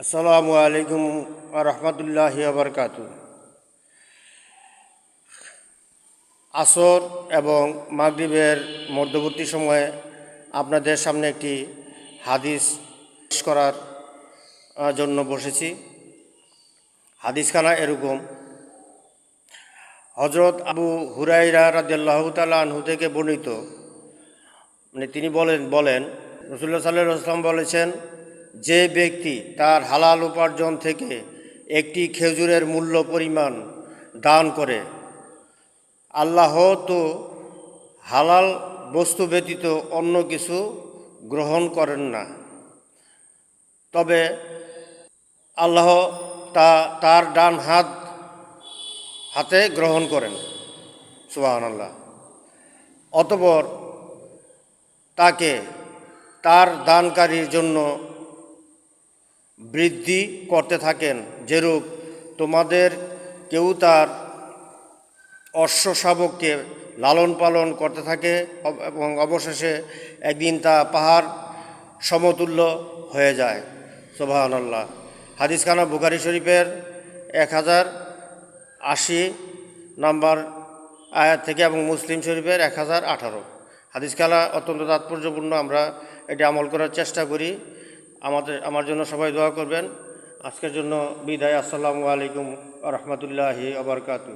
আসসালামু আলাইকুম রহমতুল্লাহ আবরকাত আসর এবং মাগরিবের মধ্যবর্তী সময়ে আপনাদের সামনে একটি হাদিস করার জন্য বসেছি। হাদিসখানা এরকম। হজরত আবু হুরাইরা তাআলা আনহু থেকে বর্ণিত। মানে তিনি বলেন বলেন রসুল্লাহ সাল্লাহ আসলাম বলেছেন যে ব্যক্তি তার হালাল উপার্জন থেকে একটি খেজুরের মূল্য পরিমাণ দান করে, আল্লাহ তো হালাল বস্তু ব্যতীত অন্য কিছু গ্রহণ করেন না। তবে আল্লাহ তা তার ডান হাত, হাতে গ্রহণ করেন। সুবাহ আল্লাহ অতপর তাকে তার দানকারীর জন্য বৃদ্ধি করতে থাকেন, যেরূপ তোমাদের কেউ তার অশ্ব শাবককে লালন পালন করতে থাকে এবং অবশেষে একদিন তা পাহাড় সমতুল্য হয়ে যায়। সোবাহান আল্লাহ হাদিসখানা বুখারি শরীফের এক হাজার আশি নম্বর আয়াত থেকে এবং মুসলিম শরীফের এক হাজার আঠারো। হাদিস খেলা অত্যন্ত তাৎপর্যপূর্ণ, আমরা এটি আমল করার চেষ্টা করি। আমাদের আমার জন্য সবাই দোয়া করবেন। আজকের জন্য বিদায়। আসসালামু আলাইকুম রহমতুল্লাহি আবরকাতু